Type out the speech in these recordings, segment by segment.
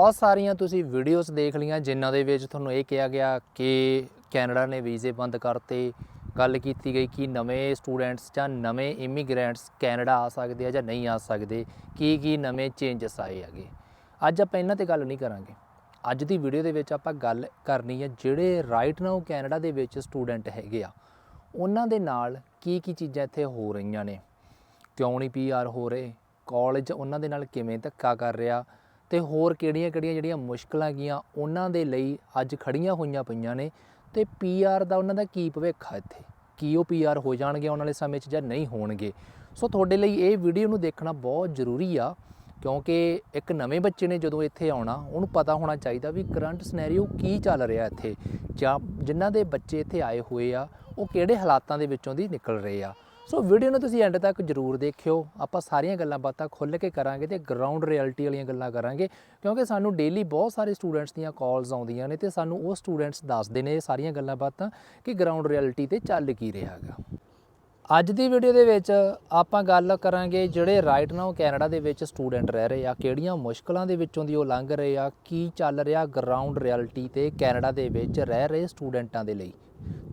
ਬਹੁਤ ਸਾਰੀਆਂ ਤੁਸੀਂ ਵੀਡੀਓਜ਼ ਦੇਖ ਲਈਆਂ, ਜਿਨ੍ਹਾਂ ਦੇ ਵਿੱਚ ਤੁਹਾਨੂੰ ਇਹ ਕਿਹਾ ਗਿਆ ਕਿ ਕੈਨੇਡਾ ਨੇ ਵੀਜ਼ੇ ਬੰਦ ਕਰਤੇ, ਗੱਲ ਕੀਤੀ ਗਈ ਕਿ ਨਵੇਂ ਸਟੂਡੈਂਟਸ ਜਾਂ ਨਵੇਂ ਇਮੀਗ੍ਰੈਂਟਸ ਕੈਨੇਡਾ ਆ ਸਕਦੇ ਆ ਜਾਂ ਨਹੀਂ ਆ ਸਕਦੇ, ਕੀ ਕੀ ਨਵੇਂ ਚੇਂਜਸ ਆਏ ਹੈਗੇ। ਅੱਜ ਆਪਾਂ ਇਹਨਾਂ ਤੇ ਗੱਲ ਨਹੀਂ ਕਰਾਂਗੇ। ਅੱਜ ਦੀ ਵੀਡੀਓ ਦੇ ਵਿੱਚ ਆਪਾਂ ਗੱਲ ਕਰਨੀ ਹੈ ਜਿਹੜੇ ਰਾਈਟ ਨਾਓ ਕੈਨੇਡਾ ਦੇ ਵਿੱਚ ਸਟੂਡੈਂਟ ਹੈਗੇ ਆ, ਉਹਨਾਂ ਦੇ ਨਾਲ ਕੀ ਕੀ ਚੀਜ਼ਾਂ ਇੱਥੇ ਹੋ ਰਹੀਆਂ ਨੇ। ਕਿਉਂ ਨਹੀਂ ਪੀਆਰ ਹੋ ਰਹੇ? ਕਾਲਜ ਉਹਨਾਂ ਦੇ ਨਾਲ ਕਿਵੇਂ ਧੱਕਾ ਕਰ ਰਿਹਾ? ਤੇ ਹੋਰ ਕਿਹੜੀਆਂ-ਕਿਹੜੀਆਂ ਜਿਹੜੀਆਂ ਮੁਸ਼ਕਲਾਂ ਗੀਆਂ ਉਹਨਾਂ ਦੇ ਲਈ ਅੱਜ ਖੜੀਆਂ ਹੋਈਆਂ ਪਈਆਂ ਨੇ ਤੇ ਪੀਆਰ ਦਾ ਉਹਨਾਂ ਦਾ ਕੀ ਭਵਿੱਖ ਹੈ ਇੱਥੇ? ਕੀ ਉਹ ਪੀਆਰ ਹੋ ਜਾਣਗੇ ਆਉਣ ਵਾਲੇ ਸਮੇਂ 'ਚ ਜਾਂ ਨਹੀਂ ਹੋਣਗੇ? ਸੋ ਤੁਹਾਡੇ ਲਈ ਇਹ ਵੀਡੀਓ ਨੂੰ ਦੇਖਣਾ ਬਹੁਤ ਜ਼ਰੂਰੀ ਆ, ਕਿਉਂਕਿ ਇੱਕ ਨਵੇਂ ਬੱਚੇ ਨੇ ਜਦੋਂ ਇੱਥੇ ਆਉਣਾ, ਉਹਨੂੰ ਪਤਾ ਹੋਣਾ ਚਾਹੀਦਾ ਵੀ ਕਰੰਟ ਸਿਨੈਰੀਓ ਕੀ ਚੱਲ ਰਿਹਾ ਇੱਥੇ ਜਾਂ ਜਿਨ੍ਹਾਂ ਦੇ ਬੱਚੇ ਇੱਥੇ ਆਏ ਹੋਏ ਆ, ਉਹ ਕਿਹੜੇ ਹਾਲਾਤਾਂ ਦੇ ਵਿੱਚੋਂ ਦੀ ਨਿਕਲ ਰਹੇ ਆ। ਸੋ ਵੀਡੀਓ ਨੂੰ ਤੁਸੀਂ ਐਂਡ ਤੱਕ ਜਰੂਰ ਦੇਖਿਓ। ਆਪਾਂ ਸਾਰੀਆਂ ਗੱਲਾਂ ਬਾਤਾਂ ਖੁੱਲ੍ਹ ਕੇ ਕਰਾਂਗੇ ਤੇ ਗਰਾਊਂਡ ਰਿਐਲਿਟੀ ਵਾਲੀਆਂ ਗੱਲਾਂ ਕਰਾਂਗੇ, ਕਿਉਂਕਿ ਸਾਨੂੰ ਡੇਲੀ ਬਹੁਤ ਸਾਰੇ ਸਟੂਡੈਂਟਸ ਦੀਆਂ ਕਾਲਸ ਆਉਂਦੀਆਂ ਨੇ ਤੇ ਸਾਨੂੰ ਉਹ ਸਟੂਡੈਂਟਸ ਦੱਸਦੇ ਨੇ ਸਾਰੀਆਂ ਗੱਲਾਂ ਬਾਤਾਂ ਕਿ ਗਰਾਊਂਡ ਰਿਐਲਿਟੀ ਤੇ ਚੱਲ ਕੀ ਰਿਹਾ ਹੈਗਾ। ਅੱਜ ਦੀ ਵੀਡੀਓ ਦੇ ਵਿੱਚ ਆਪਾਂ ਗੱਲ ਕਰਾਂਗੇ ਜਿਹੜੇ ਰਾਈਟ ਨਾਓ ਕੈਨੇਡਾ ਦੇ ਵਿੱਚ ਸਟੂਡੈਂਟ ਰਹਿ ਰਹੇ ਆ, ਕਿਹੜੀਆਂ ਮੁਸ਼ਕਲਾਂ ਦੇ ਵਿੱਚੋਂ ਦੀ ਉਹ ਲੰਘ ਰਹੇ ਆ, ਕੀ ਚੱਲ ਰਿਹਾ ਗਰਾਊਂਡ ਰਿਐਲਿਟੀ ਤੇ ਕੈਨੇਡਾ ਦੇ ਵਿੱਚ ਰਹਿ ਰਹੇ ਸਟੂਡੈਂਟਾਂ ਦੇ ਲਈ।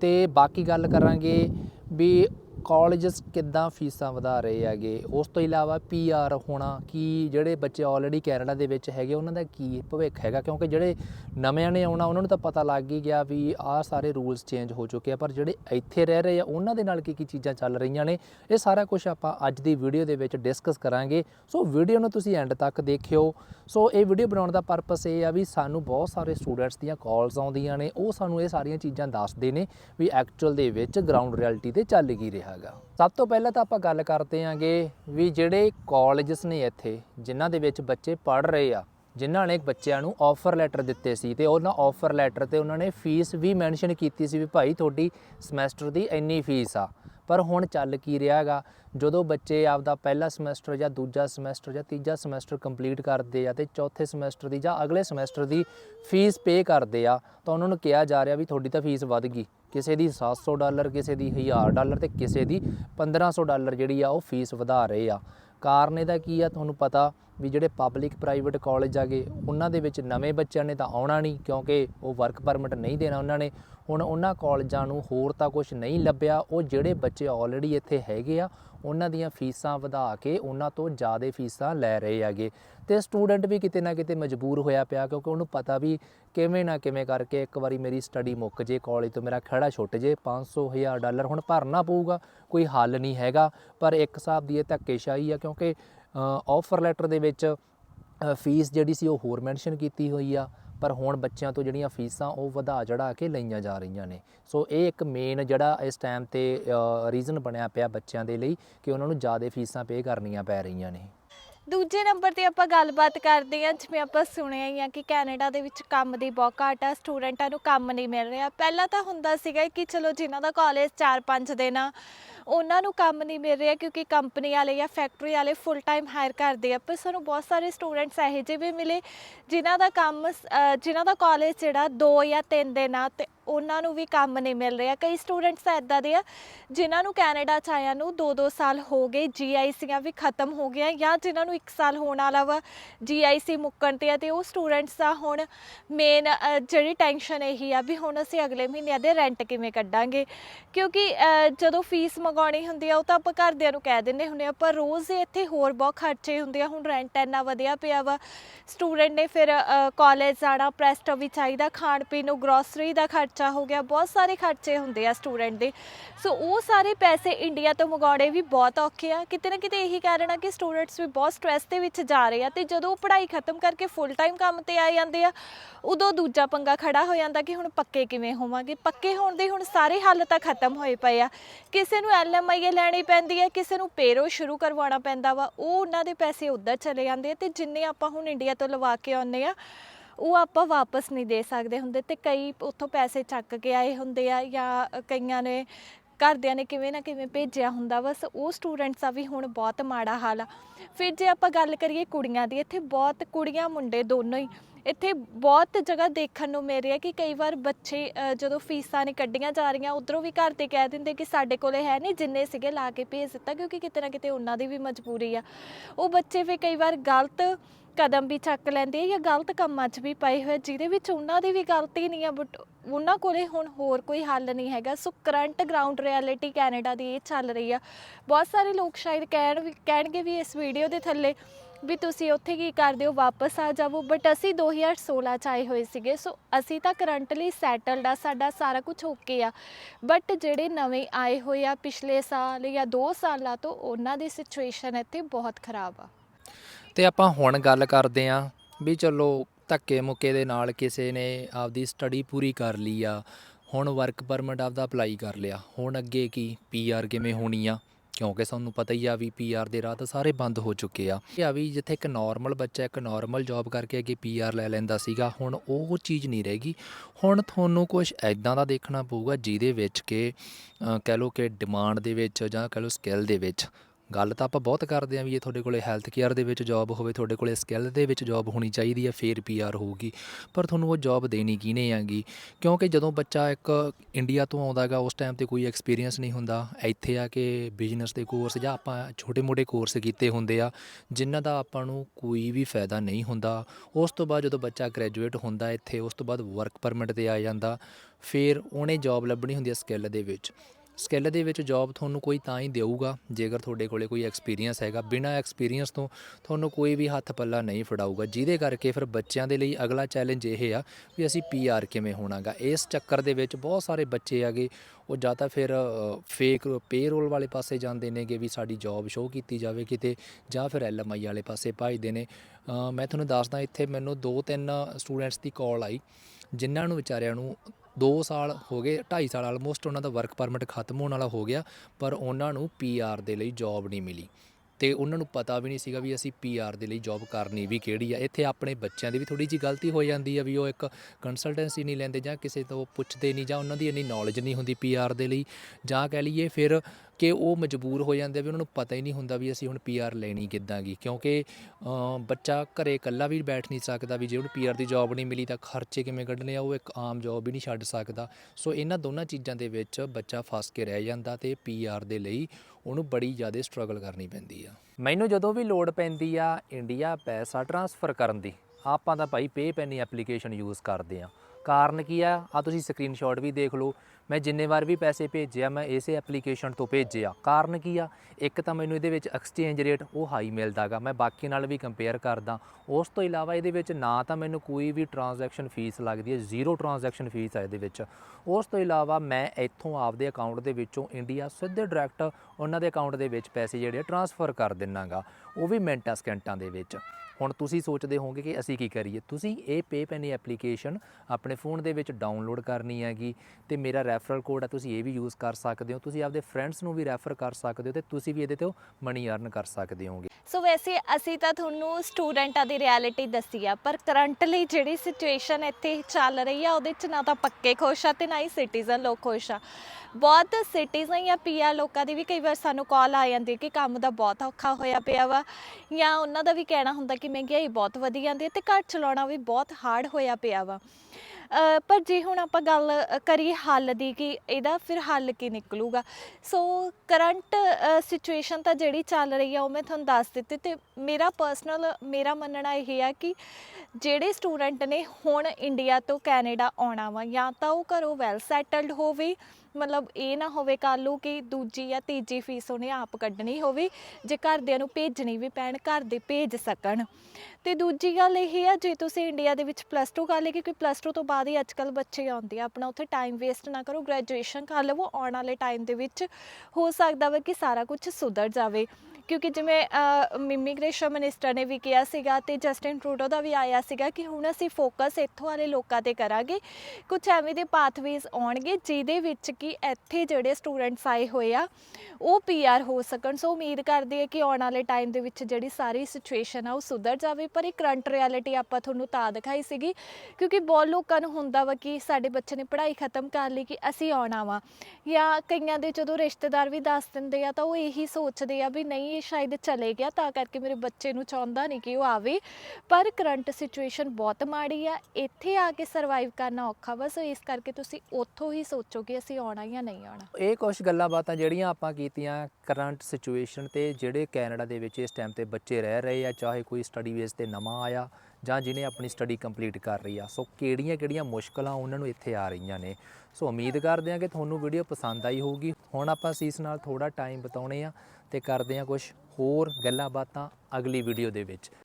ਤੇ ਬਾਕੀ ਗੱਲ ਕਰਾਂਗੇ ਵੀ ਕਾਲਜਸ ਕਿੱਦਾਂ ਫੀਸਾਂ ਵਧਾ ਰਹੇ ਹੈਗੇ? ਉਸ ਤੋਂ ਇਲਾਵਾ ਪੀਆਰ ਹੋਣਾ ਕੀ? ਜਿਹੜੇ ਬੱਚੇ ਆਲਰੇਡੀ ਕੈਨੇਡਾ ਦੇ ਵਿੱਚ ਹੈਗੇ, ਉਹਨਾਂ ਦਾ ਕੀ ਭਵਿੱਖ ਹੈਗਾ? ਕਿਉਂਕਿ ਜਿਹੜੇ ਨਵਿਆਂ ਨੇ ਆਉਣਾ, ਉਹਨਾਂ ਨੂੰ ਤਾਂ ਪਤਾ ਲੱਗ ਹੀ ਗਿਆ ਵੀ ਆਹ ਸਾਰੇ ਰੂਲਸ ਚੇਂਜ ਹੋ ਚੁੱਕੇ ਆ। ਪਰ ਜਿਹੜੇ ਇੱਥੇ ਰਹਿ ਰਹੇ ਆ, ਉਹਨਾਂ ਦੇ ਨਾਲ ਕੀ ਕੀ ਚੀਜ਼ਾਂ ਚੱਲ ਰਹੀਆਂ ਨੇ? ਇਹ ਸਾਰਾ ਕੁਝ ਆਪਾਂ ਅੱਜ ਦੀ ਵੀਡੀਓ ਦੇ ਵਿੱਚ ਡਿਸਕਸ ਕਰਾਂਗੇ। ਸੋ ਵੀਡੀਓ ਨੂੰ ਤੁਸੀਂ ਐਂਡ ਤੱਕ ਦੇਖਿਓ। ਸੋ ਇਹ ਵੀਡੀਓ ਬਣਾਉਣ ਦਾ ਪਰਪਸ ਇਹ ਆ ਵੀ ਸਾਨੂੰ ਬਹੁਤ ਸਾਰੇ ਸਟੂਡੈਂਟਸ ਦੀਆਂ ਕਾਲਸ ਆਉਂਦੀਆਂ ਨੇ। ਉਹ ਸਾਨੂੰ ਇਹ ਸਾਰੀਆਂ ਚੀਜ਼ਾਂ ਦੱਸਦੇ ਨੇ ਵੀ ਐਕਚੁਅਲ ਦੇ ਵਿੱਚ ਗਰਾਊਂਡ ਰਿਐਲਿਟੀ ਤੇ ਚੱਲ ਕੀ ਰਿਹਾ ਹੈਗਾ। ਸਭ ਤੋਂ ਪਹਿਲਾਂ ਤਾਂ ਆਪਾਂ ਗੱਲ ਕਰਦੇ ਆਂਗੇ ਵੀ ਜਿਹੜੇ ਕਾਲਜਸ ਨੇ ਇੱਥੇ, ਜਿਨ੍ਹਾਂ ਦੇ ਵਿੱਚ ਬੱਚੇ ਪੜ ਰਹੇ ਆ, ਜਿਨ੍ਹਾਂ ਨੇ ਬੱਚਿਆਂ ਨੂੰ ਆਫਰ ਲੈਟਰ ਦਿੱਤੇ ਸੀ ਤੇ ਉਹਨਾਂ ਆਫਰ ਲੈਟਰ ਤੇ ਉਹਨਾਂ ਨੇ ਫੀਸ ਵੀ ਮੈਂਸ਼ਨ ਕੀਤੀ ਸੀ ਵੀ ਭਾਈ ਤੁਹਾਡੀ ਸਮੈਸਟਰ ਦੀ ਇੰਨੀ ਫੀਸ ਆ। ਪਰ ਹੁਣ ਚੱਲ ਕੀ ਰਿਹਾ ਹੈਗਾ, ਜਦੋਂ ਬੱਚੇ ਆਪਦਾ ਪਹਿਲਾ ਸਮੈਸਟਰ ਜਾਂ ਦੂਜਾ ਸਮੈਸਟਰ ਜਾਂ ਤੀਜਾ ਸਮੈਸਟਰ ਕੰਪਲੀਟ ਕਰਦੇ ਆ ਤੇ ਚੌਥੇ ਸਮੈਸਟਰ ਦੀ ਜਾਂ ਅਗਲੇ ਸਮੈਸਟਰ ਦੀ ਫੀਸ ਪੇ ਕਰਦੇ ਆ, ਤਾਂ ਉਹਨਾਂ ਨੂੰ ਕਿਹਾ ਜਾ ਰਿਹਾ ਵੀ ਤੁਹਾਡੀ ਤਾਂ ਫੀਸ ਵੱਧ ਗਈ। ਕਿਸੇ ਦੀ 700 ਡਾਲਰ, ਕਿਸੇ ਦੀ 1000 ਡਾਲਰ ਤੇ ਕਿਸੇ ਦੀ 1500 ਡਾਲਰ ਜਿਹੜੀ ਆ ਉਹ ਫੀਸ ਵਧਾ ਰਹੇ ਆ। ਕਾਰਨ ਇਹਦਾ ਕੀ ਆ? ਤੁਹਾਨੂੰ ਪਤਾ ਵੀ ਜਿਹੜੇ ਪਬਲਿਕ ਪ੍ਰਾਈਵੇਟ ਕਾਲਜ ਆਗੇ, ਉਹਨਾਂ ਦੇ ਵਿੱਚ ਨਵੇਂ ਬੱਚਿਆਂ ਨੇ ਤਾਂ ਆਉਣਾ ਨਹੀਂ ਕਿਉਂਕਿ ਉਹ ਵਰਕ ਪਰਮਿਟ ਨਹੀਂ ਦੇਣਾ ਉਹਨਾਂ ਨੇ। ਹੁਣ ਉਹਨਾਂ ਕਾਲਜਾਂ ਨੂੰ ਹੋਰ ਤਾਂ ਕੁਝ ਨਹੀਂ ਲੱਭਿਆ। ਉਹ ਜਿਹੜੇ ਬੱਚੇ ਆਲਰੇਡੀ ਇੱਥੇ ਹੈਗੇ ਆ ਉਹਨਾਂ ਦੀਆਂ ਫੀਸਾਂ ਵਧਾ ਕੇ ਉਹਨਾਂ ਤੋਂ ਜ਼ਿਆਦਾ ਫੀਸਾਂ ਲੈ ਰਹੇ ਹੈਗੇ। ਤੇ ਸਟੂਡੈਂਟ ਵੀ ਕਿਤੇ ਨਾ ਕਿਤੇ ਮਜਬੂਰ ਹੋਇਆ ਪਿਆ ਕਿਉਂਕਿ ਉਹਨੂੰ ਪਤਾ ਵੀ ਕਿਵੇਂ ਨਾ ਕਿਵੇਂ ਕਰਕੇ ਇੱਕ ਵਾਰੀ ਮੇਰੀ ਸਟੱਡੀ ਮੁੱਕ ਜੇ ਕਾਲਜ ਤੋਂ ਮੇਰਾ ਖੜਾ ਛੁੱਟ ਜੇ 500 1000 ਡਾਲਰ ਹੁਣ ਭਰਨਾ ਪਊਗਾ, ਕੋਈ ਹੱਲ ਨਹੀਂ ਹੈਗਾ। ਪਰ ਇੱਕ ਹਿਸਾਬ ਦੀ ਇਹ ਧੱਕੇਸ਼ਾਹੀ ਆ ਕਿਉਂਕਿ ਆਫਰ ਲੈਟਰ ਦੇ ਵਿੱਚ ਫੀਸ ਜਿਹੜੀ ਸੀ ਉਹ ਹੋਰ ਮੈਂਸ਼ਨ ਕੀਤੀ ਹੋਈ ਆ। ਪਰ ਹੁਣ ਬੱਚਿਆਂ ਤੋਂ ਜਿਹੜੀਆਂ ਫੀਸਾਂ ਉਹ ਵਧਾ ਚੜਾ ਕੇ ਲਈਆਂ ਜਾ ਰਹੀਆਂ ਨੇ। ਸੋ ਇਹ ਇੱਕ ਮੇਨ ਜਿਹੜਾ ਇਸ ਟਾਈਮ ਤੇ ਰੀਜ਼ਨ ਬਣਿਆ ਪਿਆ ਬੱਚਿਆਂ ਦੇ ਲਈ ਕਿ ਉਹਨਾਂ ਨੂੰ ਜ਼ਿਆਦਾ ਫੀਸਾਂ ਪੇ ਕਰਨੀਆਂ ਪੈ ਰਹੀਆਂ ਨੇ। ਦੂਜੇ ਨੰਬਰ ਤੇ ਆਪਾਂ ਗੱਲਬਾਤ ਕਰਦੇ ਹਾਂ, ਜਿਵੇਂ ਆਪਾਂ ਸੁਣਿਆ ਹੀ ਆ ਕਿ ਕੈਨੇਡਾ ਦੇ ਵਿੱਚ ਕੰਮ ਦੀ ਬਹੁਤ ਘਾਟ ਆ, ਸਟੂਡੈਂਟਾਂ ਨੂੰ ਕੰਮ ਨਹੀਂ ਮਿਲ ਰਿਹਾ। ਪਹਿਲਾਂ ਤਾਂ ਹੁੰਦਾ ਸੀਗਾ ਕਿ ਚਲੋ ਜਿਨ੍ਹਾਂ ਦਾ ਕਾਲਜ 4-5 ਦਿਨ ਆ, ਉਹਨਾਂ ਨੂੰ ਕੰਮ ਨਹੀਂ ਮਿਲ ਰਿਹਾ ਕਿਉਂਕਿ ਕੰਪਨੀ ਵਾਲੇ ਜਾਂ ਫੈਕਟਰੀ ਵਾਲੇ ਫੁੱਲ ਟਾਈਮ ਹਾਇਰ ਕਰਦੇ ਆ। ਪਰ ਸਾਨੂੰ ਬਹੁਤ ਸਾਰੇ ਸਟੂਡੈਂਟਸ ਇਹੋ ਜਿਹੇ ਵੀ ਮਿਲੇ ਜਿਨ੍ਹਾਂ ਦਾ ਕੰਮ ਜਿਨ੍ਹਾਂ ਦਾ ਕਾਲਜ ਜਿਹੜਾ 2 ਜਾਂ 3 ਦਿਨ ਆ ਤੇ ਉਹਨਾਂ ਨੂੰ ਵੀ ਕੰਮ ਨਹੀਂ ਮਿਲ ਰਿਹਾ। ਕਈ ਸਟੂਡੈਂਟਸ ਤਾਂ ਐਦਾਂ ਦੇ ਆ, ਜਿਨ੍ਹਾਂ ਨੂੰ ਕੈਨੇਡਾ ਚ ਆਇਆਂ ਨੂੰ 2-2 ਸਾਲ ਹੋ ਗਏ ਜੀਆਈਸੀਆਂ ਵੀ ਖਤਮ ਹੋ ਗਈਆਂ ਜਾਂ ਜਿਨ੍ਹਾਂ ਨੂੰ 1 ਸਾਲ ਹੋਣ ਵਾਲਾ ਵਾ ਜੀਆਈਸੀ ਮੁੱਕਣ ਤੇ ਆ ਤੇ ਉਹ ਸਟੂਡੈਂਟਸ ਦਾ ਹੁਣ ਮੇਨ ਜਿਹੜੀ ਟੈਨਸ਼ਨ ਇਹੀ ਆ ਵੀ ਹੁਣ ਅਸੀਂ ਅਗਲੇ ਮਹੀਨਿਆਂ ਦੇ ਰੈਂਟ ਕਿਵੇਂ ਕੱਢਾਂਗੇ। ਕਿਉਂਕਿ ਜਦੋਂ ਫੀਸ ਮੰਗਾਉਣੀ ਹੁੰਦੀ ਆ, ਉਹ ਤਾਂ ਆਪਾਂ ਘਰਦਿਆਂ ਨੂੰ ਕਹਿ ਦਿੰਦੇ ਹੁੰਦੇ ਆ ਪਰ ਰੋਜ਼ ਇੱਥੇ ਹੋਰ ਬਹੁਤ ਖਰਚੇ ਹੁੰਦੇ ਆ, ਹੁਣ ਰੈਂਟ ਇੰਨਾ ਵਧਿਆ ਪਿਆ ਵਾ। ਸਟੂਡੈਂਟ ਨੇ ਫਿਰ ਕਾਲਜ ਜਾਣਾ ਪ੍ਰੈਸਟੋ ਵੀ ਚਾਹੀਦਾ ਖਾਣ ਪੀਣ ਨੂੰ ਗਰੋਸਰੀ ਦਾ ਖਰਚਾ ਖਰਚਾ ਹੋ ਗਿਆ, ਬਹੁਤ ਸਾਰੇ ਖਰਚੇ ਹੁੰਦੇ ਆ ਸਟੂਡੈਂਟ ਦੇ। ਸੋ ਉਹ ਸਾਰੇ ਪੈਸੇ ਇੰਡੀਆ ਤੋਂ ਮੰਗਾਉਣੇ ਵੀ ਬਹੁਤ ਔਖੇ ਆ। ਕਿਤੇ ਨਾ ਕਿਤੇ ਇਹੀ ਕਾਰਨ ਆ ਕਿ ਸਟੂਡੈਂਟਸ ਵੀ ਬਹੁਤ ਸਟ੍ਰੈਸ ਦੇ ਵਿੱਚ ਜਾ ਰਹੇ ਆ ਤੇ ਜਦੋਂ ਉਹ ਪੜ੍ਹਾਈ ਖਤਮ ਕਰਕੇ ਫੁੱਲ ਟਾਈਮ ਕੰਮ ਤੇ ਆ ਜਾਂਦੇ ਆ, ਉਦੋਂ ਦੂਜਾ ਪੰਗਾ ਖੜਾ ਹੋ ਜਾਂਦਾ ਕਿ ਹੁਣ ਪੱਕੇ ਕਿਵੇਂ ਹੋਵਾਂਗੇ? ਪੱਕੇ ਹੋਣ ਦੇ ਹੁਣ ਸਾਰੇ ਹੱਲ ਤਾਂ ਖਤਮ ਹੋਏ ਪਏ ਆ। ਕਿਸੇ ਨੂੰ ਐਲਐਮਆਈ ਲੈਣੀ ਪੈਂਦੀ ਹੈ ਕਿਸੇ ਨੂੰ ਪੇਰੋ ਸ਼ੁਰੂ ਕਰਵਾਉਣਾ ਪੈਂਦਾ ਵਾ, ਉਹ ਉਹਨਾਂ ਦੇ ਪੈਸੇ ਉੱਧਰ ਚਲੇ ਜਾਂਦੇ ਆ ਤੇ ਜਿੰਨੇ ਆਪਾਂ ਹੁਣ ਇੰਡੀਆ ਤੋਂ ਲਵਾ ਕੇ ਆਉਂਦੇ ਆ ਉਹ ਆਪਾਂ ਵਾਪਸ ਨਹੀਂ ਦੇ ਸਕਦੇ ਹੁੰਦੇ ਤੇ ਕਈ ਉੱਥੋਂ ਪੈਸੇ ਚੱਕ ਕੇ ਆਏ ਹੁੰਦੇ ਆ ਜਾਂ ਕਈਆਂ ਨੇ ਘਰਦਿਆਂ ਨੇ ਕਿਵੇਂ ਨਾ ਕਿਵੇਂ ਭੇਜਿਆ ਹੁੰਦਾ ਬਸ ਉਹ ਸਟੂਡੈਂਟਸ ਦਾ ਵੀ ਹੁਣ ਬਹੁਤ ਮਾੜਾ ਹਾਲ ਆ। ਫਿਰ ਜੇ ਆਪਾਂ ਗੱਲ ਕਰੀਏ ਕੁੜੀਆਂ ਦੀ, ਇੱਥੇ ਬਹੁਤ ਕੁੜੀਆਂ ਮੁੰਡੇ ਦੋਨੋਂ ਹੀ। ਇੱਥੇ ਬਹੁਤ ਜਗ੍ਹਾ ਦੇਖਣ ਨੂੰ ਮਿਲ ਰਿਹਾ ਕਿ ਕਈ ਵਾਰ ਬੱਚੇ ਜਦੋਂ ਫੀਸਾਂ ਨੇ ਕੱਢੀਆਂ ਜਾ ਰਹੀਆਂ, ਉਧਰੋਂ ਵੀ ਘਰ ਤੇ ਕਹਿ ਦਿੰਦੇ ਕਿ ਸਾਡੇ ਕੋਲੇ ਹੈ ਨਹੀਂ, ਜਿੰਨੇ ਸੀਗੇ ਲਾ ਕੇ ਭੇਜ ਦਿੱਤਾ, ਕਿਉਂਕਿ ਕਿਤੇ ਨਾ ਕਿਤੇ ਉਹਨਾਂ ਦੀ ਵੀ ਮਜਬੂਰੀ ਆ। ਉਹ ਬੱਚੇ ਫਿਰ ਕਈ ਵਾਰ ਗਲਤ ਕਦਮ ਵੀ ਚੱਕ ਲੈਂਦੇ ਆ ਜਾਂ ਗਲਤ ਕੰਮਾਂ 'ਚ ਵੀ ਪਏ ਹੋਏ ਜਿਹਦੇ ਵਿੱਚ ਉਹਨਾਂ ਦੀ ਵੀ ਗਲਤੀ ਨਹੀਂ ਆ, ਬਟ ਉਹਨਾਂ ਕੋਲੇ ਹੁਣ ਹੋਰ ਕੋਈ ਹੱਲ ਨਹੀਂ ਹੈਗਾ। So current ground reality Canada ਦੀ ਇਹ ਚੱਲ ਰਹੀ ਆ। ਬਹੁਤ ਸਾਰੇ ਲੋਕ ਸ਼ਾਇਦ ਕਹਿਣ ਵੀ, ਕਹਿਣਗੇ ਵੀ ਇਸ ਵੀਡੀਓ ਦੇ ਥੱਲੇ ਵੀ ਤੁਸੀਂ ਉੱਥੇ ਕੀ ਕਰਦੇ ਹੋ, ਵਾਪਸ ਆ ਜਾਵੋ। ਬਟ ਅਸੀਂ 2016 ਚ ਆਏ ਹੋਏ ਸੀਗੇ, ਸੋ ਅਸੀਂ ਤਾਂ ਕਰੰਟਲੀ ਸੈਟਲਡ ਆ, ਸਾਡਾ ਸਾਰਾ ਕੁਝ ਓਕੇ ਆ। ਬਟ ਜਿਹੜੇ ਨਵੇਂ ਆਏ ਹੋਏ ਆ, ਪਿਛਲੇ ਸਾਲ ਜਾਂ 2 ਸਾਲਾਂ ਤੋਂ ਉਹਨਾਂ ਦੀ ਸਿਚੁਏਸ਼ਨ ਇੱਥੇ ਬਹੁਤ ਖਰਾਬ ਆ। ਤੇ ਆਪਾਂ ਹੁਣ ਗੱਲ ਕਰਦੇ ਆਂ ਵੀ ਚਲੋ ਧੱਕੇ ਮੁੱਕੇ ਦੇ ਨਾਲ ਕਿਸੇ ਨੇ ਆਪਦੀ ਸਟੱਡੀ ਪੂਰੀ ਕਰ ਲਈ ਆ, ਹੁਣ ਵਰਕ ਪਰਮਿਟ ਆਪਦਾ ਅਪਲਾਈ ਕਰ ਲਿਆ, ਹੁਣ ਅੱਗੇ ਕੀ ਪੀਆਰ ਕਿਵੇਂ ਹੋਣੀ ਆ? ਕਿਉਂਕਿ ਸਾਨੂੰ ਪਤਾ ਹੀ ਆ ਵੀ ਪੀਆਰ ਦੇ ਰਾਹ ਤਾਂ ਸਾਰੇ ਬੰਦ ਹੋ ਚੁੱਕੇ ਆ। ਇਹ ਆ ਵੀ ਜਿੱਥੇ ਇੱਕ ਨਾਰਮਲ ਬੱਚਾ, ਇੱਕ ਨਾਰਮਲ ਜੌਬ ਕਰਕੇ ਅੱਗੇ ਪੀਆਰ ਲੈ ਲੈਂਦਾ ਸੀਗਾ, ਹੁਣ ਉਹ ਚੀਜ਼ ਨਹੀਂ ਰਹੇਗੀ ਹੁਣ ਤੁਹਾਨੂੰ ਕੁਝ ਐਦਾਂ ਦਾ ਦੇਖਣਾ ਪਊਗਾ ਜਿਹਦੇ ਵਿੱਚ ਕਿ ਕਹਿ ਲਓ ਕਿ ਡਿਮਾਂਡ ਦੇ ਵਿੱਚ ਜਾਂ ਕਹਿ ਲਓ ਸਕਿੱਲ ਦੇ ਵਿੱਚ ਗੱਲ ਤਾਂ ਆਪਾਂ ਬਹੁਤ ਕਰਦੇ ਆਂ ਵੀ ਇਹ ਤੁਹਾਡੇ ਕੋਲੇ ਹੈਲਥ ਕੇਅਰ ਦੇ ਵਿੱਚ ਜੌਬ ਹੋਵੇ, ਤੁਹਾਡੇ ਕੋਲੇ ਸਕਿੱਲ ਦੇ ਵਿੱਚ ਜੌਬ ਹੋਣੀ ਚਾਹੀਦੀ ਹੈ, ਫੇਰ ਪੀਆਰ ਹੋਊਗੀ। ਪਰ ਤੁਹਾਨੂੰ ਉਹ ਜੌਬ ਦੇਣੀ ਕਿਹਨੇ ਆਂਗੀ ਕਿਉਂਕਿ ਜਦੋਂ ਬੱਚਾ ਇੱਕ ਇੰਡੀਆ ਤੋਂ ਆਉਂਦਾਗਾ ਉਸ ਟਾਈਮ ਤੇ ਕੋਈ ਐਕਸਪੀਰੀਅੰਸ ਨਹੀਂ ਹੁੰਦਾ। ਇੱਥੇ ਆ ਕੇ ਬਿਜ਼ਨਸ ਦੇ ਕੋਰਸ ਜਾਂ ਆਪਾਂ ਛੋਟੇ-ਮੋਟੇ ਕੋਰਸ ਕੀਤੇ ਹੁੰਦੇ ਆ, ਜਿਨ੍ਹਾਂ ਦਾ ਆਪਾਂ ਨੂੰ ਕੋਈ ਵੀ ਫਾਇਦਾ ਨਹੀਂ ਹੁੰਦਾ। ਉਸ ਤੋਂ ਬਾਅਦ ਜਦੋਂ ਬੱਚਾ ਗ੍ਰੈਜੂਏਟ ਹੁੰਦਾ ਇੱਥੇ, ਉਸ ਤੋਂ ਬਾਅਦ ਵਰਕ ਪਰਮਿਟ ਤੇ ਆ ਜਾਂਦਾ। ਫਿਰ ਉਹਨੇ ਜੌਬ ਲੱਭਣੀ ਹੁੰਦੀ ਹੈ ਸਕਿੱਲ ਦੇ ਵਿੱਚ। ਸਕਿੱਲ ਦੇ ਵਿੱਚ ਜੌਬ ਤੁਹਾਨੂੰ ਕੋਈ ਤਾਂ ਹੀ ਦੇਊਗਾ, ਜੇਕਰ ਤੁਹਾਡੇ ਕੋਲੇ ਕੋਈ ਐਕਸਪੀਰੀਅੰਸ ਹੈਗਾ। ਬਿਨਾਂ ਐਕਸਪੀਰੀਅੰਸ ਤੋਂ ਤੁਹਾਨੂੰ ਕੋਈ ਵੀ ਹੱਥ ਪੱਲਾ ਨਹੀਂ ਫੜਾਊਗਾ, ਜਿਹਦੇ ਕਰਕੇ ਫਿਰ ਬੱਚਿਆਂ ਦੇ ਲਈ ਅਗਲਾ ਚੈਲੰਜ ਇਹ ਆ ਵੀ ਅਸੀਂ ਪੀਆਰ ਕਿਵੇਂ ਹੋਣਾਗਾ। ਇਸ ਚੱਕਰ ਦੇ ਵਿੱਚ ਬਹੁਤ ਸਾਰੇ ਬੱਚੇ ਆਗੇ ਉਹ ਜਾਂ ਤਾਂ ਫਿਰ ਫੇਕ ਪੇਰੋਲ ਵਾਲੇ ਪਾਸੇ ਜਾਂਦੇ ਨੇਗੇ ਵੀ ਸਾਡੀ ਜੌਬ ਸ਼ੋਅ ਕੀਤੀ ਜਾਵੇ ਕਿਤੇ, ਜਾਂ ਫਿਰ ਐਲਐਮਆਈ ਵਾਲੇ ਪਾਸੇ ਭਜਦੇ ਨੇ। ਮੈਂ ਤੁਹਾਨੂੰ ਦੱਸਦਾ, ਇੱਥੇ ਮੈਨੂੰ ਦੋ ਤਿੰਨ ਸਟੂਡੈਂਟਸ ਦੀ ਕਾਲ ਆਈ, ਜਿਨ੍ਹਾਂ ਨੂੰ ਵਿਚਾਰਿਆਂ ਨੂੰ 2 ਸਾਲ ਹੋ ਗਏ 2.5 ਸਾਲ ਆਲਮੋਸਟ ਉਹਨਾਂ ਦਾ ਵਰਕ ਪਰਮਿਟ ਖਤਮ ਹੋਣ ਵਾਲਾ ਹੋ ਗਿਆ, ਪਰ ਉਹਨਾਂ ਨੂੰ ਪੀਆਰ ਦੇ ਲਈ ਜੌਬ ਨਹੀਂ ਮਿਲੀ। ਤੇ ਉਹਨਾਂ ਨੂੰ ਪਤਾ ਵੀ ਨਹੀਂ ਸੀਗਾ ਵੀ ਅਸੀਂ ਪੀਆਰ ਦੇ ਲਈ ਜੌਬ ਕਰਨੀ ਵੀ ਕਿਹੜੀ ਆ। ਇੱਥੇ ਆਪਣੇ ਬੱਚਿਆਂ ਦੀ ਵੀ ਥੋੜੀ ਜੀ ਗਲਤੀ ਹੋ ਜਾਂਦੀ ਆ ਵੀ ਉਹ ਇੱਕ ਕੰਸਲਟੈਂਸੀ ਨਹੀਂ ਲੈਂਦੇ ਜਾਂ ਕਿਸੇ ਤੋਂ ਪੁੱਛਦੇ ਨਹੀਂ ਜਾਂ ਉਹਨਾਂ ਦੀ ਇੰਨੀ ਨੌਲੇਜ ਨਹੀਂ ਹੁੰਦੀ ਪੀਆਰ ਦੇ ਲਈ। ਜਾਂ ਕਹਿ ਲਈਏ ਫਿਰ ਕਿ ਉਹ ਮਜਬੂਰ ਹੋ ਜਾਂਦੇ ਵੀ ਉਹਨਾਂ ਨੂੰ ਪਤਾ ਹੀ ਨਹੀਂ ਹੁੰਦਾ ਵੀ ਅਸੀਂ ਹੁਣ ਪੀਆਰ ਲੈਣੀ ਕਿੱਦਾਂ ਗੀ। ਕਿਉਂਕਿ ਬੱਚਾ ਘਰੇ ਇਕੱਲਾ ਵੀ ਬੈਠ ਨਹੀਂ ਸਕਦਾ ਵੀ ਜੇ ਉਹਨੂੰ ਪੀਆਰ ਦੀ ਜੌਬ ਨਹੀਂ ਮਿਲੀ ਤਾਂ ਖਰਚੇ ਕਿਵੇਂ ਕੱਢਣੇ ਆ, ਉਹ ਇੱਕ ਆਮ ਜੌਬ ਵੀ ਨਹੀਂ ਛੱਡ ਸਕਦਾ। ਸੋ ਇਹਨਾਂ ਦੋਨਾਂ ਚੀਜ਼ਾਂ ਦੇ ਵਿੱਚ ਬੱਚਾ ਫਸ ਕੇ ਰਹਿ ਜਾਂਦਾ ਤੇ ਪੀਆਰ ਦੇ ਲਈ ਉਹਨੂੰ ਬੜੀ ਜ਼ਿਆਦਾ ਸਟਰਗਲ ਕਰਨੀ ਪੈਂਦੀ ਆ। ਮੈਨੂੰ ਜਦੋਂ ਵੀ ਲੋੜ ਪੈਂਦੀ ਆ ਇੰਡੀਆ ਪੈਸਾ ਟ੍ਰਾਂਸਫਰ ਕਰਨ ਦੀ, ਆਪਾਂ ਤਾਂ ਭਾਈ ਪੇ ਪੈਨੀ ਐਪਲੀਕੇਸ਼ਨ ਯੂਜ਼ ਕਰਦੇ ਆ। ਕਾਰਨ ਕੀ ਆ? ਆ ਤੁਸੀਂ ਸਕਰੀਨਸ਼ਾਟ ਵੀ ਦੇਖ ਲਓ। ਮੈਂ ਜਿੰਨੇ ਵਾਰ ਵੀ ਪੈਸੇ ਭੇਜਿਆ, ਮੈਂ ਇਸੇ ਐਪਲੀਕੇਸ਼ਨ ਤੋਂ ਭੇਜਿਆ। ਕਾਰਨ ਕੀ ਆ? ਇੱਕ ਤਾਂ ਮੈਨੂੰ ਇਹਦੇ ਵਿੱਚ ਐਕਸਚੇਂਜ ਰੇਟ ਉਹ ਹਾਈ ਮਿਲਦਾਗਾ ਮੈਂ ਬਾਕੀ ਨਾਲ ਵੀ ਕੰਪੇਅਰ ਕਰਦਾ। ਉਸ ਤੋਂ ਇਲਾਵਾ ਇਹਦੇ ਵਿੱਚ ਨਾ ਤਾਂ ਮੈਨੂੰ ਕੋਈ ਵੀ ਟ੍ਰਾਂਜੈਕਸ਼ਨ ਫੀਸ ਲੱਗਦੀ ਹੈ ਜ਼ੀਰੋ ਟ੍ਰਾਂਜੈਕਸ਼ਨ ਫੀਸ ਆ ਇਹਦੇ ਵਿੱਚ। ਉਸ ਤੋਂ ਇਲਾਵਾ ਮੈਂ ਇੱਥੋਂ ਆਪਦੇ ਅਕਾਊਂਟ ਦੇ ਵਿੱਚੋਂ ਇੰਡੀਆ ਸਿੱਧੇ ਡਾਇਰੈਕਟ ਉਹਨਾਂ ਦੇ ਅਕਾਊਂਟ ਦੇ ਵਿੱਚ ਪੈਸੇ ਜਿਹੜੇ ਟ੍ਰਾਂਸਫਰ ਕਰ ਦਿੰਨਾਗਾ ਉਹ ਵੀ ਮਿੰਟਾਂ ਸਕਿੰਟਾਂ ਦੇ ਵਿੱਚ। ਹੁਣ ਤੁਸੀਂ ਸੋਚਦੇ ਹੋਵੋਗੇ ਕਿ ਅਸੀਂ ਕੀ ਕਰੀਏ? ਤੁਸੀਂ ਇਹ ਪੇ ਪੈਨੀ ਐਪਲੀਕੇਸ਼ਨ ਆਪਣੇ ਫੋਨ ਦੇ ਵਿੱਚ ਡਾਊਨਲੋਡ ਕਰਨੀ ਹੈਗੀ ਤੇ ਮੇਰਾ ਰੈਫਰਲ ਕੋਡ ਆ ਤੁਸੀਂ ਇਹ ਵੀ ਯੂਜ਼ ਕਰ ਸਕਦੇ ਹੋ। ਤੁਸੀਂ ਆਪਦੇ ਫਰੈਂਡਸ ਨੂੰ ਵੀ ਰੈਫਰ ਕਰ ਸਕਦੇ ਹੋ ਤੇ ਤੁਸੀਂ ਵੀ ਇਹਦੇ ਤੋਂ ਮਨੀ ਅਰਨ ਕਰ ਸਕਦੇ ਹੋਗੇ ਸੋ ਵੈਸੇ ਅਸੀਂ ਤਾਂ ਤੁਹਾਨੂੰ ਸਟੂਡੈਂਟਾਂ ਦੀ ਰਿਐਲਿਟੀ ਦੱਸੀ ਆ, ਪਰ ਕਰੰਟਲੀ ਜਿਹੜੀ ਸਿਚੁਏਸ਼ਨ ਇੱਥੇ ਚੱਲ ਰਹੀ ਆ, ਉਹਦੇ 'ਚ ਨਾ ਤਾਂ ਪੱਕੇ ਖੁਸ਼ ਆ ਤੇ ਨਾ ਹੀ ਸਿਟੀਜ਼ਨ ਲੋਕ ਖੁਸ਼ ਆ। ਬਹੁਤ ਸਿਟੀਜ਼ਨ ਜਾਂ ਪੀਆਰ ਲੋਕਾਂ ਦੀ ਵੀ ਕਈ ਵਾਰ ਸਾਨੂੰ ਕਾਲ ਆ ਜਾਂਦੀ ਕਿ ਕੰਮ ਦਾ ਬਹੁਤ ਔਖਾ ਹੋਇਆ ਪਿਆ ਵਾ, ਜਾਂ ਉਹਨਾਂ ਦਾ ਵੀ ਕਹਿਣਾ ਹੁੰਦਾ ਕਿ ਮਹਿੰਗਾਈ ਬਹੁਤ ਵਧੀ ਜਾਂਦੀ ਹੈ ਤੇ ਘਰ ਚਲਾਉਣਾ ਵੀ ਬਹੁਤ ਹਾਰਡ ਹੋਇਆ ਪਿਆ ਵਾ। ਪਰ ਜੇ ਹੁਣ ਆਪਾਂ ਗੱਲ ਕਰੀਏ ਹੱਲ ਦੀ ਕਿ ਇਹਦਾ ਫਿਰ ਹੱਲ ਕੀ ਨਿਕਲੂਗਾ? ਸੋ ਕਰੰਟ ਸਿਚੁਏਸ਼ਨ ਤਾਂ ਜਿਹੜੀ ਚੱਲ ਰਹੀ ਆ ਉਹ ਮੈਂ ਤੁਹਾਨੂੰ ਦੱਸ ਦਿੱਤੀ ਤੇ ਮੇਰਾ ਪਰਸਨਲ ਮੇਰਾ ਮੰਨਣਾ ਇਹ ਆ ਕਿ ਜਿਹੜੇ ਸਟੂਡੈਂਟ ਨੇ ਹੁਣ ਇੰਡੀਆ ਤੋਂ ਕੈਨੇਡਾ ਆਉਣਾ ਵਾ ਜਾਂ ਤਾਂ ਉਹ ਘਰੋਂ ਵੈਲ ਸੈਟਲਡ ਹੋਵੇ ਮਤਲਬ ਇਹ ਨਾ ਹੋਵੇ ਕੱਲ੍ਹ ਨੂੰ ਕਿ ਦੂਜੀ ਜਾਂ ਤੀਜੀ ਫੀਸ ਉਹਨੇ ਆਪ ਕੱਢਣੀ ਹੋਵੇ, ਜੇ ਘਰਦਿਆਂ ਨੂੰ ਭੇਜਣੀ ਵੀ ਪੈਣ, ਘਰ ਦੇ ਭੇਜ ਸਕਣ। ਤੇ ਦੂਜੀ ਗੱਲ ਇਹ ਆ, ਜੇ ਤੁਸੀਂ ਇੰਡੀਆ ਦੇ ਵਿੱਚ ਪਲੱਸ 2 ਕਰ ਲਈ, ਕਿਉਂਕਿ ਪਲੱਸ 2 ਤੋਂ ਬਾਅਦ ਹੀ ਅੱਜਕੱਲ ਬੱਚੇ ਆਉਂਦੇ ਆ, ਆਪਣਾ ਉੱਥੇ ਟਾਈਮ ਵੇਸਟ ਨਾ ਕਰੋ ਗ੍ਰੈਜੂਏਸ਼ਨ ਕਰ ਲਵੋ, ਆਉਣ ਵਾਲੇ ਟਾਈਮ ਦੇ ਵਿੱਚ ਹੋ ਸਕਦਾ ਵਾ ਕਿ ਸਾਰਾ ਕੁਝ ਸੁਧਰ ਜਾਵੇ। ਕਿਉਂਕਿ ਜਿਵੇਂ ਇਮੀਗ੍ਰੇਸ਼ਨ ਮਿਨਿਸਟਰ ਨੇ ਵੀ ਕਿਹਾ ਸੀਗਾ ਤੇ ਜਸਟਿਨ ਟਰੂਡੋ ਦਾ ਵੀ ਆਇਆ ਸੀਗਾ ਕਿ ਹੁਣ ਅਸੀਂ ਫੋਕਸ ਇੱਥੋਂ ਵਾਲੇ ਲੋਕਾਂ ਤੇ ਕਰਾਂਗੇ। ਕੁਝ ਐਵੇਂ ਦੇ ਪਾਥਵੇਜ਼ ਆਉਣਗੇ ਜਿਹਦੇ ਵਿੱਚ ਕਿ ਇੱਥੇ ਜਿਹੜੇ ਸਟੂਡੈਂਟਸ ਆਏ ਹੋਏ ਆ, ਉਹ ਪੀਆਰ ਹੋ ਸਕਣ। ਸੋ ਉਮੀਦ ਕਰਦੇ ਆ ਕਿ ਆਉਣ ਵਾਲੇ ਟਾਈਮ ਦੇ ਵਿੱਚ ਜਿਹੜੀ ਸਾਰੀ ਸਿਚੁਏਸ਼ਨ ਆ, ਉਹ ਸੁਧਰ ਜਾਵੇ। ਪਰ ਇਹ ਕਰੰਟ ਰਿਐਲਿਟੀ ਆਪਾਂ ਤੁਹਾਨੂੰ ਤਾਂ ਦਿਖਾਈ ਸੀਗੀ, ਕਿਉਂਕਿ ਬਹੁਤ ਲੋਕਾਂ ਨੂੰ ਹੁੰਦਾ ਵਾ ਕਿ ਸਾਡੇ ਬੱਚੇ ਨੇ ਪੜ੍ਹਾਈ ਖਤਮ ਕਰ ਲਈ ਕਿ ਅਸੀਂ ਆਉਣਾ ਵਾ। ਜਾਂ ਕਈਆਂ ਦੇ ਜਦੋਂ ਰਿਸ਼ਤੇਦਾਰ ਵੀ ਦੱਸ ਦਿੰਦੇ ਆ, ਤਾਂ ਉਹ ਇਹੀ ਸੋਚਦੇ ਆ ਵੀ ਨਹੀਂ ਕਿ ਸ਼ਾਇਦ ਚਲੇ ਗਿਆ, ਤਾਂ ਕਰਕੇ ਮੇਰੇ ਬੱਚੇ ਨੂੰ ਚਾਹੁੰਦਾ ਨਹੀਂ ਕਿ ਉਹ ਆਵੇ। ਪਰ ਕਰੰਟ ਸਿਚੁਏਸ਼ਨ ਬਹੁਤ ਮਾੜੀ ਆ, ਇੱਥੇ ਆ ਕੇ ਸਰਵਾਈਵ ਕਰਨਾ ਔਖਾ ਵਾ, ਸੋ ਇਸ ਕਰਕੇ ਤੁਸੀਂ ਉੱਥੋਂ ਹੀ ਸੋਚੋ ਕਿ ਅਸੀਂ ਆਉਣਾ ਜਾਂ ਨਹੀਂ ਆਉਣਾ। ਇਹ ਕੁਝ ਗੱਲਾਂ ਬਾਤਾਂ ਜਿਹੜੀਆਂ ਆਪਾਂ ਕੀਤੀਆਂ ਕਰੰਟ ਸਿਚੁਏਸ਼ਨ ਤੇ, ਜਿਹੜੇ ਕੈਨੇਡਾ ਦੇ ਵਿੱਚ ਇਸ ਟਾਈਮ ਤੇ ਬੱਚੇ ਰਹਿ ਰਹੇ ਆ, ਚਾਹੇ ਕੋਈ ਸਟੱਡੀ ਬੇਸ ਤੇ ਨਵਾਂ ਆਇਆ ਜਾਂ ਜਿਹਨੇ ਆਪਣੀ ਸਟੱਡੀ ਕੰਪਲੀਟ ਕਰ ਰਹੀ ਆ। ਸੋ ਕਿਹੜੀਆਂ ਕਿਹੜੀਆਂ ਮੁਸ਼ਕਲਾਂ ਉਹਨਾਂ ਨੂੰ ਇੱਥੇ ਆ ਰਹੀਆਂ ਨੇ। ਸੋ ਉਮੀਦ ਕਰਦੇ ਹਾਂ ਕਿ ਤੁਹਾਨੂੰ ਵੀਡੀਓ ਪਸੰਦ ਆਈ ਹੋਊਗੀ। ਹੁਣ ਆਪਾਂ ਸੀਸ ਨਾਲ ਥੋੜਾ ਟਾਈਮ ਬਿਤਾਉਣੇ ਆ ਤੇ ਕਰਦੇ ਹਾਂ ਕੁਝ ਹੋਰ ਗੱਲਾਂ ਬਾਤਾਂ ਅਗਲੀ ਵੀਡੀਓ ਦੇ ਵਿੱਚ।